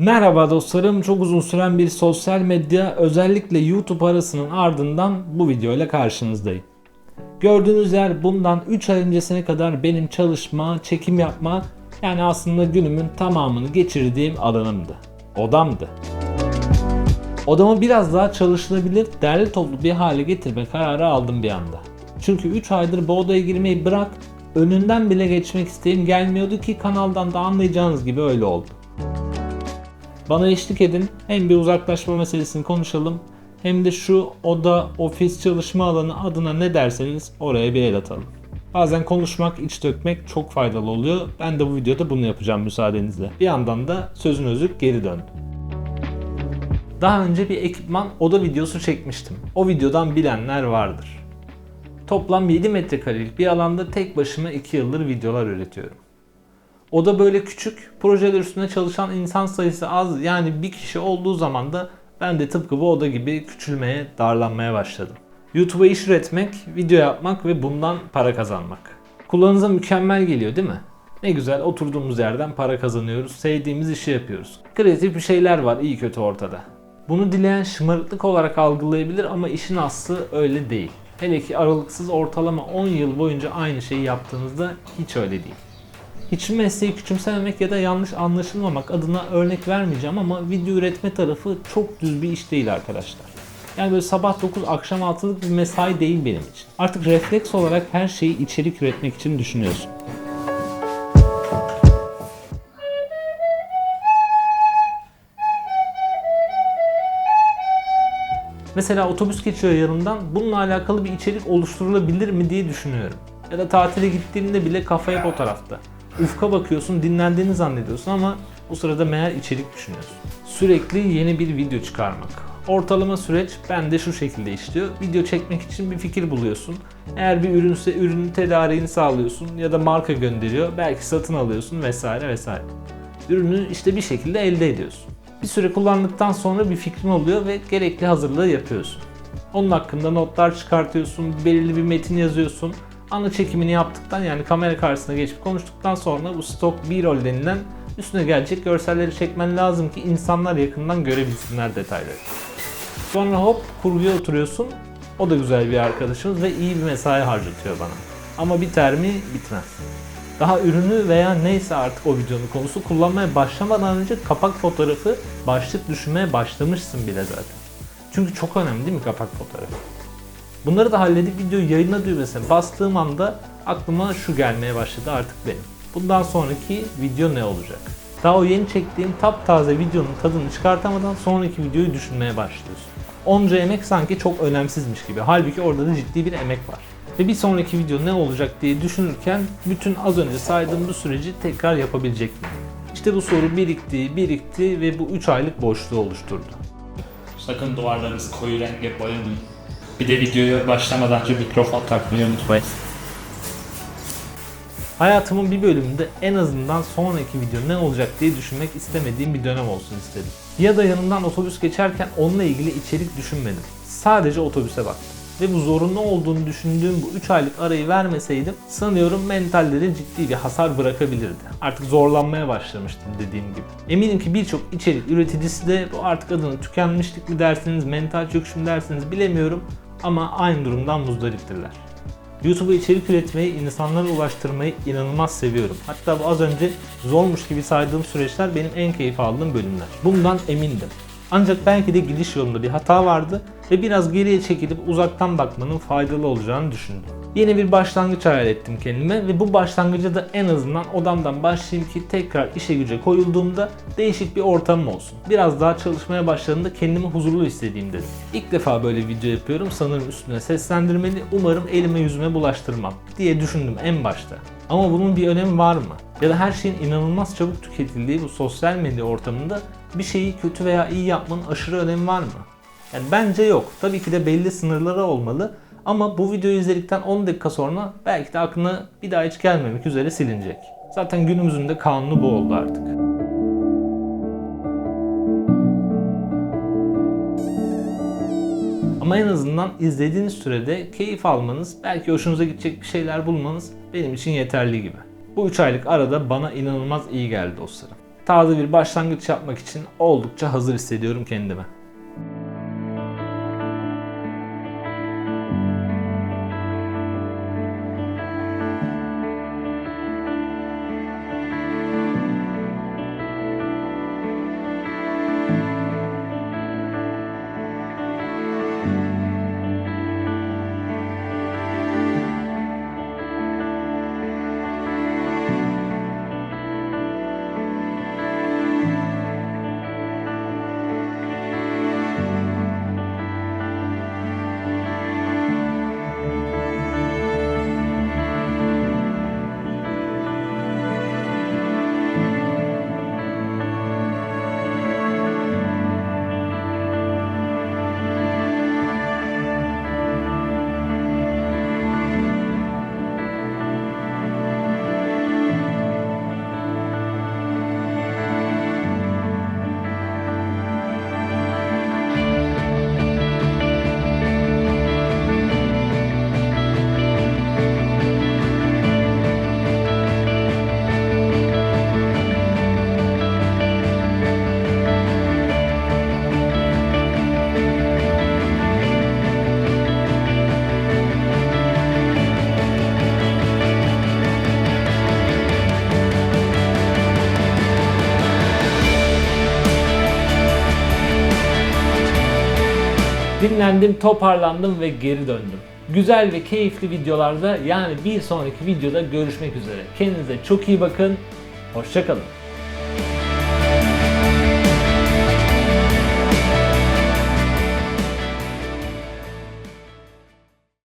Merhaba dostlarım. Çok uzun süren bir sosyal medya özellikle YouTube arasının ardından bu video ile karşınızdayım. Gördüğünüz yer bundan 3 ay öncesine kadar benim çalışma, çekim yapma yani aslında günümün tamamını geçirdiğim alanımdı. Odamdı. Odamı biraz daha çalışılabilir, derli toplu bir hale getirme kararı aldım bir anda. Çünkü 3 aydır bu odaya girmeyi bırak, önünden bile geçmek isteğim gelmiyordu ki kanaldan da anlayacağınız gibi öyle oldu. Bana eşlik edin. Hem bir uzaklaşma meselesini konuşalım. Hem de şu oda, ofis, çalışma alanı adına ne derseniz oraya bir el atalım. Bazen konuşmak, iç dökmek çok faydalı oluyor. Ben de bu videoda bunu yapacağım müsaadenizle. Bir yandan da sözün özü geri döndüm. Daha önce bir ekipman oda videosu çekmiştim. O videodan bilenler vardır. Toplam 7 metrekarelik bir alanda tek başıma 2 yıldır videolar üretiyorum. Oda böyle küçük, projeler üstünde çalışan insan sayısı az yani bir kişi olduğu zaman da ben de tıpkı bu oda gibi küçülmeye, darlanmaya başladım. YouTube'a iş üretmek, video yapmak ve bundan para kazanmak. Kulağınıza mükemmel geliyor değil mi? Ne güzel oturduğumuz yerden para kazanıyoruz, sevdiğimiz işi yapıyoruz. Kreatif bir şeyler var iyi kötü ortada. Bunu dileyen şımarıklık olarak algılayabilir ama işin aslı öyle değil. Hele ki aralıksız ortalama 10 yıl boyunca aynı şeyi yaptığınızda hiç öyle değil. Hiçbir mesleği küçümsememek ya da yanlış anlaşılmamak adına örnek vermeyeceğim ama video üretme tarafı çok düz bir iş değil arkadaşlar. Yani böyle sabah 9 akşam 6'lık bir mesai değil benim için. Artık refleks olarak her şeyi içerik üretmek için düşünüyorsun. Mesela otobüs geçiyor yanımdan bununla alakalı bir içerik oluşturulabilir mi diye düşünüyorum. Ya da tatile gittiğimde bile kafa hep o tarafta. Ufka bakıyorsun, dinlendiğini zannediyorsun ama bu sırada meğer içerik düşünüyorsun. Sürekli yeni bir video çıkarmak. Ortalama süreç bende şu şekilde işliyor. Video çekmek için bir fikir buluyorsun. Eğer bir ürünse ürünün tedariğini sağlıyorsun ya da marka gönderiyor. Belki satın alıyorsun vesaire vesaire. Ürünü işte bir şekilde elde ediyorsun. Bir süre kullandıktan sonra bir fikrin oluyor ve gerekli hazırlığı yapıyorsun. Onun hakkında notlar çıkartıyorsun, belirli bir metin yazıyorsun. Ana çekimini yaptıktan yani kamera karşısına geçip konuştuktan sonra bu stok B-roll denilen üstüne gelecek görselleri çekmen lazım ki insanlar yakından görebilsinler detayları. Sonra hop kurguya oturuyorsun. O da güzel bir arkadaşımız ve iyi bir mesai harcatıyor bana. Ama biter mi? Bitmez. Daha ürünü veya neyse artık o videonun konusu kullanmaya başlamadan önce kapak fotoğrafı başlık düşünmeye başlamışsın bile zaten. Çünkü çok önemli değil mi kapak fotoğrafı? Bunları da halledip videoyu yayınla düğmesine bastığım anda aklıma şu gelmeye başladı artık benim. Bundan sonraki video ne olacak? Daha o yeni çektiğim taptaze videonun tadını çıkartamadan sonraki videoyu düşünmeye başlıyorsun. Onca emek sanki çok önemsizmiş gibi. Halbuki orada da ciddi bir emek var. Ve bir sonraki video ne olacak diye düşünürken bütün az önce saydığım bu süreci tekrar yapabilecek miyim? İşte bu soru birikti, birikti ve bu 3 aylık boşluğu oluşturdu. Sakın duvarlarınızı koyu renge boyamayın. Bir de videoya başlamadan önce mikrofon takmayı unutmayın. Hayatımın bir bölümünde en azından sonraki video ne olacak diye düşünmek istemediğim bir dönem olsun istedim. Ya da yanımdan otobüs geçerken onunla ilgili içerik düşünmedim. Sadece otobüse baktım. Ve bu zorunlu olduğunu düşündüğüm bu 3 aylık arayı vermeseydim sanıyorum mentalleri ciddi bir hasar bırakabilirdi. Artık zorlanmaya başlamıştım dediğim gibi. Eminim ki birçok içerik üreticisi de bu artık adını tükenmişlik mi dersiniz, mental çöküşüm dersiniz bilemiyorum ama aynı durumdan muzdariptirler. YouTube'a içerik üretmeyi, insanlara ulaştırmayı inanılmaz seviyorum. Hatta bu az önce zormuş gibi saydığım süreçler benim en keyif aldığım bölümler. Bundan emindim. Ancak belki de gidiş yolunda bir hata vardı ve biraz geriye çekilip uzaktan bakmanın faydalı olacağını düşündüm. Yeni bir başlangıç hayal ettim kendime ve bu başlangıca da en azından odamdan başlayayım ki tekrar işe güce koyulduğumda değişik bir ortamım olsun. Biraz daha çalışmaya başladığımda kendimi huzurlu hissedeyim dedim. İlk defa böyle video yapıyorum sanırım üstüne seslendirmeli umarım elime yüzüme bulaştırmam diye düşündüm en başta. Ama bunun bir önemi var mı? Ya da her şeyin inanılmaz çabuk tüketildiği bu sosyal medya ortamında bir şeyi kötü veya iyi yapmanın aşırı önemi var mı? Yani bence yok. Tabii ki de belli sınırları olmalı. Ama bu videoyu izledikten 10 dakika sonra belki de aklına bir daha hiç gelmemek üzere silinecek. Zaten günümüzün de kanunu bu oldu artık. Ama en azından izlediğiniz sürede keyif almanız, belki hoşunuza gidecek bir şeyler bulmanız benim için yeterli gibi. Bu 3 aylık arada bana inanılmaz iyi geldi dostlarım. taze bir başlangıç yapmak için oldukça hazır hissediyorum kendimi. Dinlendim, toparlandım ve geri döndüm. Güzel ve keyifli videolarda yani bir sonraki videoda görüşmek üzere. Kendinize çok iyi bakın. Hoşçakalın.